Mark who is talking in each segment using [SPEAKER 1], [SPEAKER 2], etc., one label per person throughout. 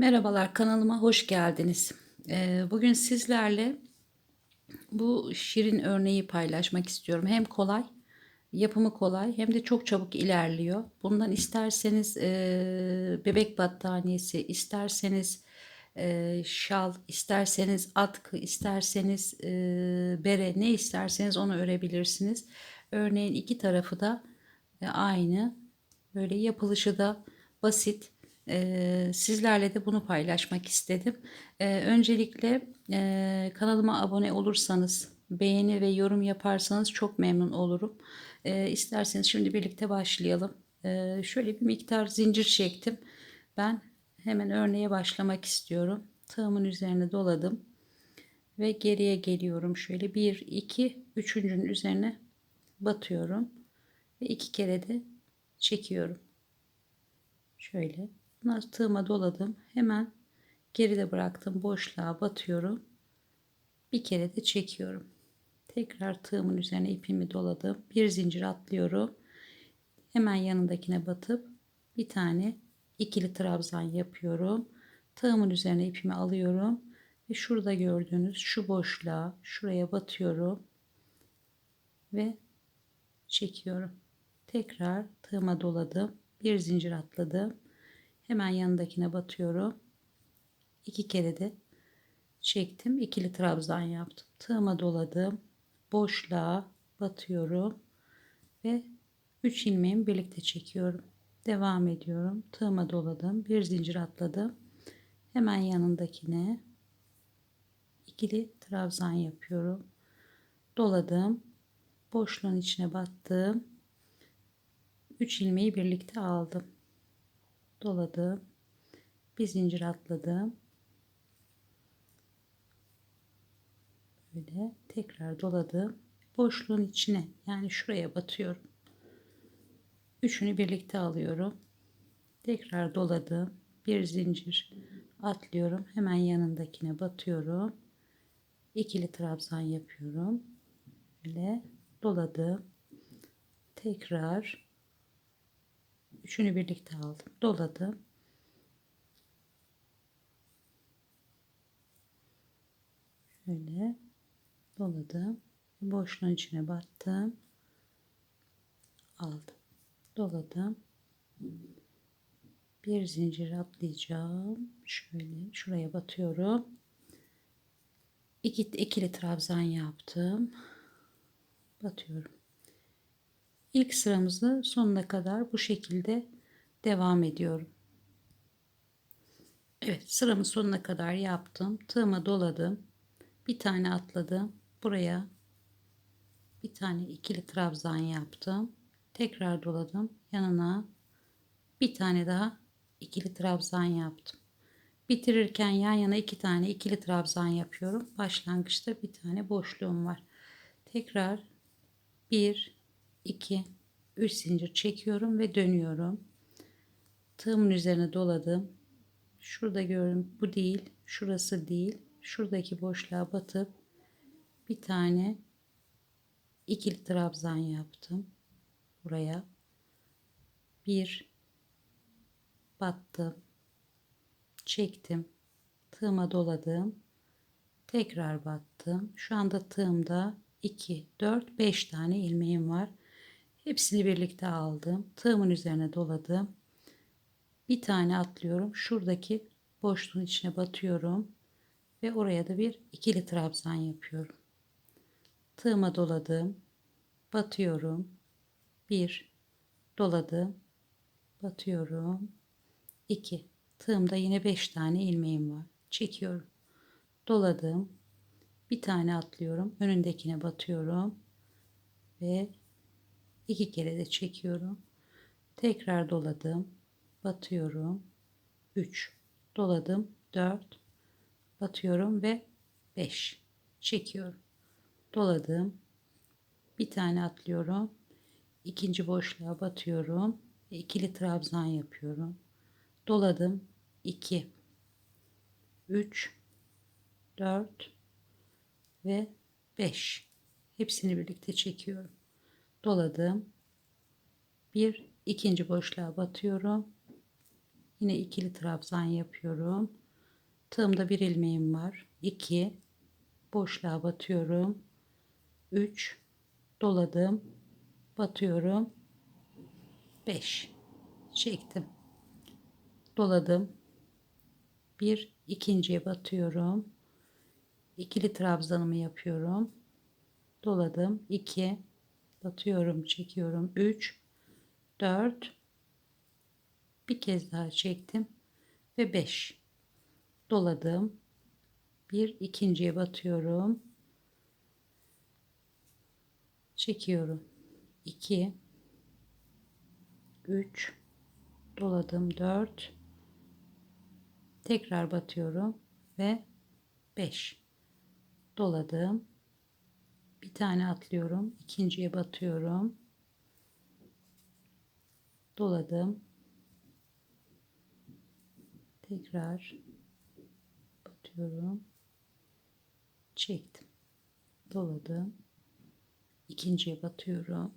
[SPEAKER 1] Merhabalar kanalıma hoş geldiniz. Ee, Bugün sizlerle bu şirin örneği paylaşmak istiyorum. Hem kolay, yapımı kolay hem de çok çabuk ilerliyor. Bundan isterseniz e, bebek battaniyesi, isterseniz e, şal, isterseniz atkı, isterseniz e, bere ne isterseniz onu örebilirsiniz. Örneğin iki tarafı da aynı. Böyle yapılışı da basit. Sizlerle de bunu paylaşmak istedim. Öncelikle e, kanalıma abone olursanız, beğeni ve yorum yaparsanız çok memnun olurum. Ee, isterseniz şimdi birlikte başlayalım. Şöyle bir miktar zincir çektim. Ben hemen örneğe başlamak istiyorum. Tığımın üzerine doladım ve geriye geliyorum. Şöyle 1, 2, üçüncünün üzerine batıyorum ve iki kere de çekiyorum. Şöyle Bunlar tığıma doladım. Hemen geride bıraktım. Boşluğa batıyorum. Bir kere de çekiyorum. Tekrar tığımın üzerine ipimi doladım. Bir zincir atlıyorum. Hemen yanındakine batıp bir tane ikili trabzan yapıyorum. Tığımın üzerine ipimi alıyorum ve şurada gördüğünüz şu boşluğa şuraya batıyorum ve çekiyorum. Tekrar tığıma doladım. Bir zincir atladım. Hemen yanındakine batıyorum. İki kere de çektim. ikili trabzan yaptım. Tığıma doladım. Boşluğa batıyorum. Ve 3 ilmeğimi birlikte çekiyorum. Devam ediyorum. Tığıma doladım. Bir zincir atladım. Hemen yanındakine ikili trabzan yapıyorum. Doladım. Boşluğun içine battım. 3 ilmeği birlikte aldım doladım. Bir zincir atladım. Böyle tekrar doladım. Boşluğun içine yani şuraya batıyorum. Üçünü birlikte alıyorum. Tekrar doladım. Bir zincir atlıyorum. Hemen yanındakine batıyorum. İkili trabzan yapıyorum. Böyle doladım. Tekrar Üçünü birlikte aldım. Doladım. Şöyle doladım. Boşluğun içine battım. Aldım. Doladım. Bir zincir atlayacağım. Şöyle şuraya batıyorum. İki, ikili trabzan yaptım. Batıyorum. İlk sıramızı sonuna kadar bu şekilde devam ediyorum. Evet sıramın sonuna kadar yaptım. Tığıma doladım. Bir tane atladım. Buraya bir tane ikili trabzan yaptım. Tekrar doladım. Yanına bir tane daha ikili trabzan yaptım. Bitirirken yan yana iki tane ikili trabzan yapıyorum. Başlangıçta bir tane boşluğum var. Tekrar bir 2 3 zincir çekiyorum ve dönüyorum. Tığımın üzerine doladım. Şurada görün bu değil, şurası değil. Şuradaki boşluğa batıp bir tane ikili trabzan yaptım. Buraya bir battım. Çektim. Tığıma doladım. Tekrar battım. Şu anda tığımda 2, 4, 5 tane ilmeğim var. Hepsini birlikte aldım. Tığımın üzerine doladım. Bir tane atlıyorum. Şuradaki boşluğun içine batıyorum. Ve oraya da bir ikili trabzan yapıyorum. Tığıma doladım. Batıyorum. Bir. Doladım. Batıyorum. İki. Tığımda yine beş tane ilmeğim var. Çekiyorum. Doladım. Bir tane atlıyorum. Önündekine batıyorum. Ve iki kere de çekiyorum. Tekrar doladım. Batıyorum. 3 doladım. 4 batıyorum ve 5 çekiyorum. Doladım. Bir tane atlıyorum. ikinci boşluğa batıyorum. İkili trabzan yapıyorum. Doladım. 2 3 4 ve 5 hepsini birlikte çekiyorum doladım. Bir ikinci boşluğa batıyorum. Yine ikili trabzan yapıyorum. Tığımda bir ilmeğim var. 2 boşluğa batıyorum. 3 doladım. Batıyorum. 5 çektim. Doladım. Bir ikinciye batıyorum. İkili trabzanımı yapıyorum. Doladım. 2 batıyorum, çekiyorum. 3 4 bir kez daha çektim ve 5 doladım. Bir ikinciye batıyorum. Çekiyorum. 2 3 doladım 4 tekrar batıyorum ve 5 doladım bir tane atlıyorum ikinciye batıyorum. Doladım. Tekrar batıyorum. Çektim. Doladım. İkinciye batıyorum.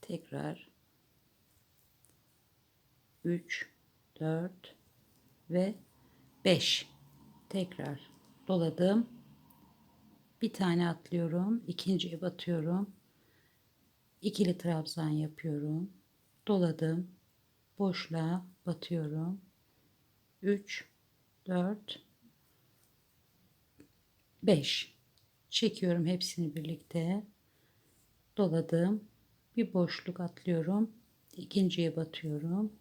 [SPEAKER 1] Tekrar 3 4 ve 5 tekrar doladım. Bir tane atlıyorum. İkinciye batıyorum. İkili trabzan yapıyorum. Doladım. Boşluğa batıyorum. 3 4 5 çekiyorum hepsini birlikte. Doladım. Bir boşluk atlıyorum. İkinciye batıyorum.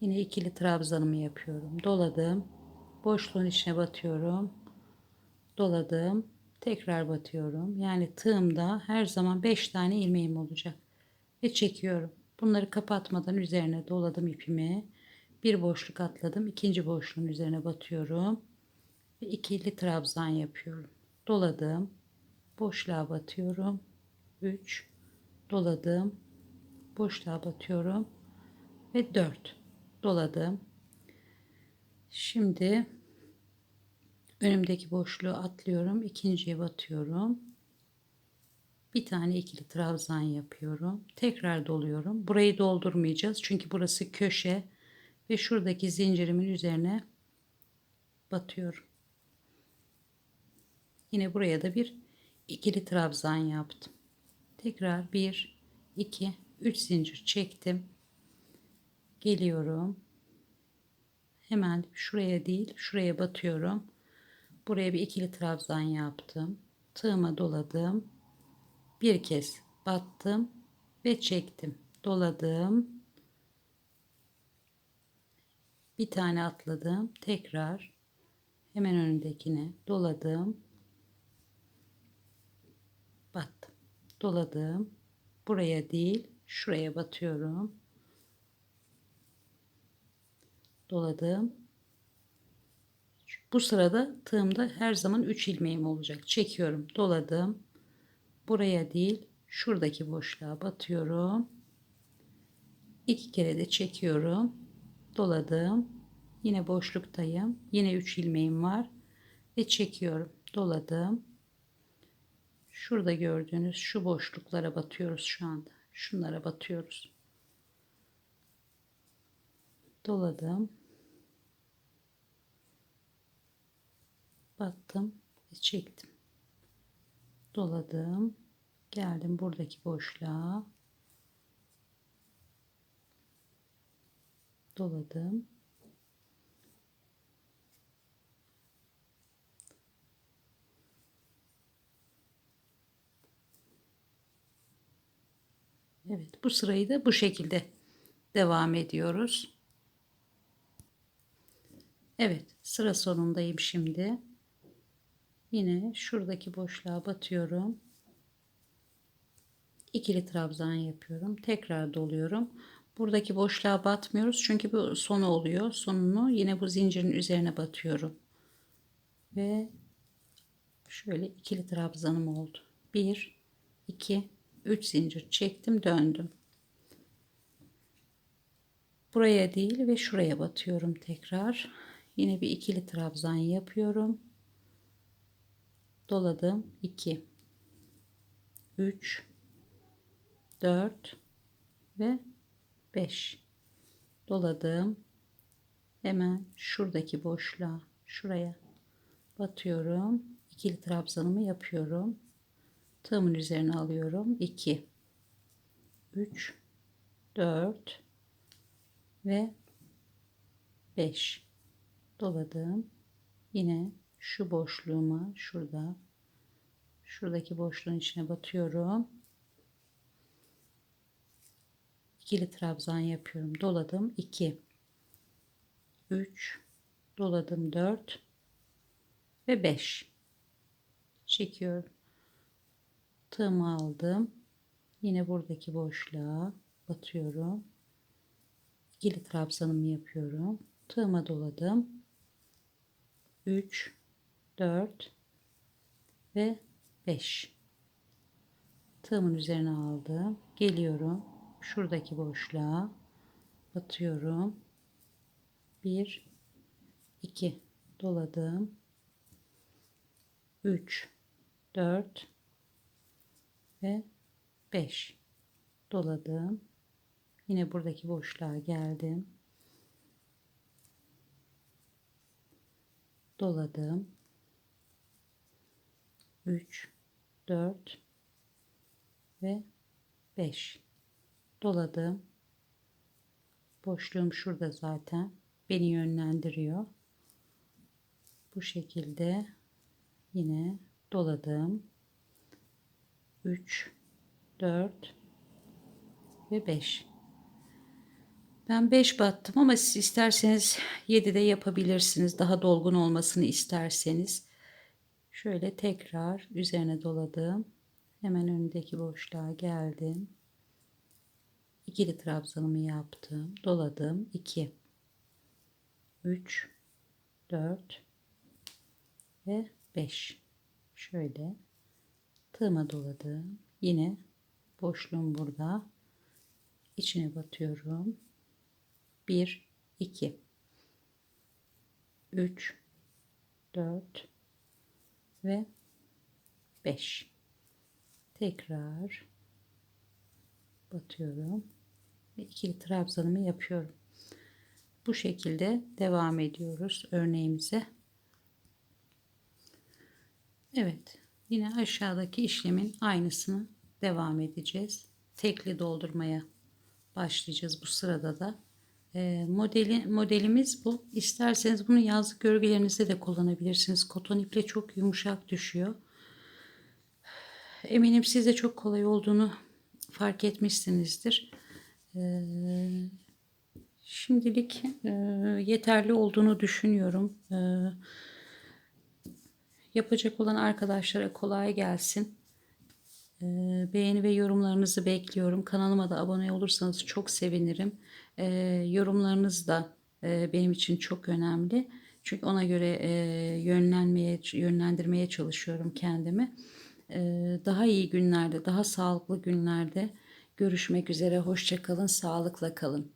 [SPEAKER 1] Yine ikili trabzanımı yapıyorum. Doladım boşluğun içine batıyorum. Doladım. Tekrar batıyorum. Yani tığımda her zaman 5 tane ilmeğim olacak. Ve çekiyorum. Bunları kapatmadan üzerine doladım ipimi. Bir boşluk atladım. İkinci boşluğun üzerine batıyorum. Ve ikili trabzan yapıyorum. Doladım. Boşluğa batıyorum. 3 doladım. Boşluğa batıyorum. Ve 4 doladım şimdi önümdeki boşluğu atlıyorum ikinciye batıyorum. Bir tane ikili trabzan yapıyorum. Tekrar doluyorum. Burayı doldurmayacağız çünkü burası köşe ve şuradaki zincirimin üzerine batıyorum. Yine buraya da bir ikili trabzan yaptım. Tekrar 1 2 3 zincir çektim. Geliyorum hemen şuraya değil şuraya batıyorum. Buraya bir ikili trabzan yaptım. Tığıma doladım. Bir kez battım ve çektim. Doladım. Bir tane atladım. Tekrar hemen önündekine doladım. Battım. Doladım. Buraya değil şuraya batıyorum doladım bu sırada tığımda her zaman 3 ilmeğim olacak. Çekiyorum doladım. Buraya değil şuradaki boşluğa batıyorum. İki kere de çekiyorum doladım. Yine boşluktayım yine 3 ilmeğim var ve çekiyorum doladım. Şurada gördüğünüz şu boşluklara batıyoruz şu anda. Şunlara batıyoruz. Doladım battım ve çektim doladım geldim buradaki boşluğa doladım Evet bu sırayı da bu şekilde devam ediyoruz. Evet sıra sonundayım şimdi. Yine şuradaki boşluğa batıyorum. İkili trabzan yapıyorum. Tekrar doluyorum. Buradaki boşluğa batmıyoruz çünkü bu sonu oluyor. Sonunu yine bu zincirin üzerine batıyorum. Ve şöyle ikili trabzanım oldu. 1 2 3 zincir çektim, döndüm. Buraya değil ve şuraya batıyorum tekrar. Yine bir ikili trabzan yapıyorum. Doladım. 2 3 4 ve 5 doladım. Hemen şuradaki boşluğa şuraya batıyorum. İkili trabzanımı yapıyorum. Tığımın üzerine alıyorum. 2 3 4 ve 5 doladım. Yine şu boşluğuma şurada şuradaki boşluğun içine batıyorum. İkili trabzan yapıyorum. Doladım 2 3 doladım 4 ve 5 çekiyorum. Tığımı aldım. Yine buradaki boşluğa batıyorum. İkili trabzanımı yapıyorum. Tığıma doladım. 3 4 ve 5 tığımın üzerine aldım. Geliyorum. Şuradaki boşluğa batıyorum. 1 2 doladım. 3 4 ve 5 doladım. Yine buradaki boşluğa geldim. Doladım. 3 4 ve 5 doladım. Boşluğum şurada zaten. Beni yönlendiriyor. Bu şekilde yine doladım. 3 4 ve 5 ben 5 battım ama siz isterseniz 7 de yapabilirsiniz daha dolgun olmasını isterseniz şöyle tekrar üzerine doladım. Hemen önündeki boşluğa geldim. İkili trabzanımı yaptım. Doladım. 2 3 4 ve 5 şöyle tığıma doladım. Yine boşluğum burada. İçine batıyorum. 1 2 3 4 ve 5 tekrar batıyorum ve ikili trabzanımı yapıyorum. Bu şekilde devam ediyoruz örneğimize. Evet yine aşağıdaki işlemin aynısını devam edeceğiz. Tekli doldurmaya başlayacağız bu sırada da e, modeli, modelimiz bu. İsterseniz bunu yazlık gölgelerinizde de kullanabilirsiniz. Koton iple çok yumuşak düşüyor. Eminim siz de çok kolay olduğunu fark etmişsinizdir. E, şimdilik e, yeterli olduğunu düşünüyorum. E, yapacak olan arkadaşlara kolay gelsin. ee, beğeni ve yorumlarınızı bekliyorum. Kanalıma da abone olursanız çok sevinirim. Yorumlarınız da benim için çok önemli. Çünkü ona göre yönlenmeye, yönlendirmeye çalışıyorum kendimi. Daha iyi günlerde, daha sağlıklı günlerde görüşmek üzere. Hoşçakalın, sağlıkla kalın.